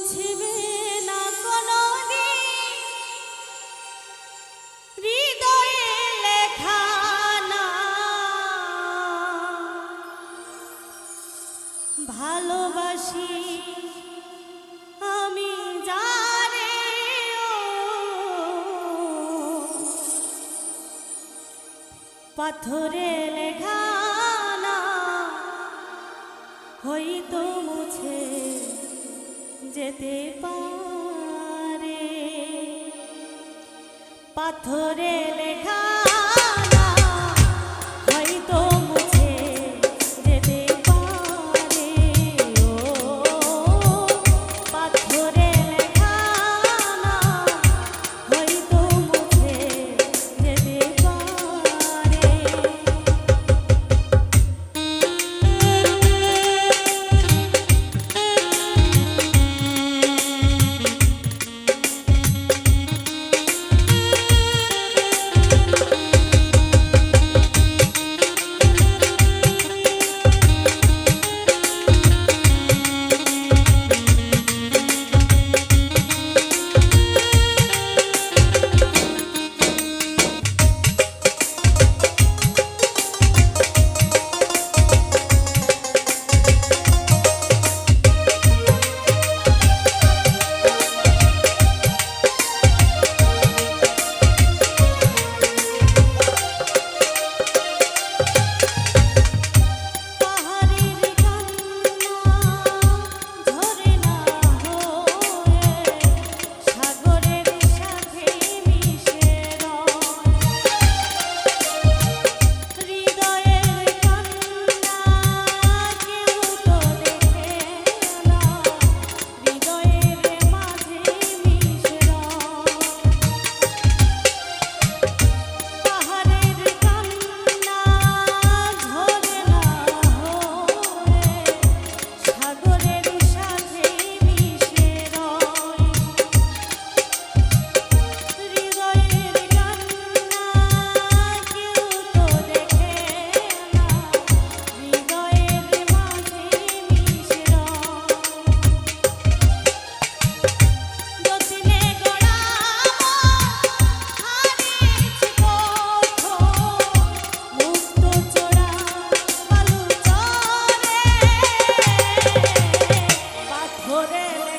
মুছবে না হৃদয়ে লেখা না। ভালোবাসি আমি জানে পাথরে লেখা না। মুছে যেতে পারে। পাথরে লেখা ওরে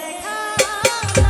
দেখা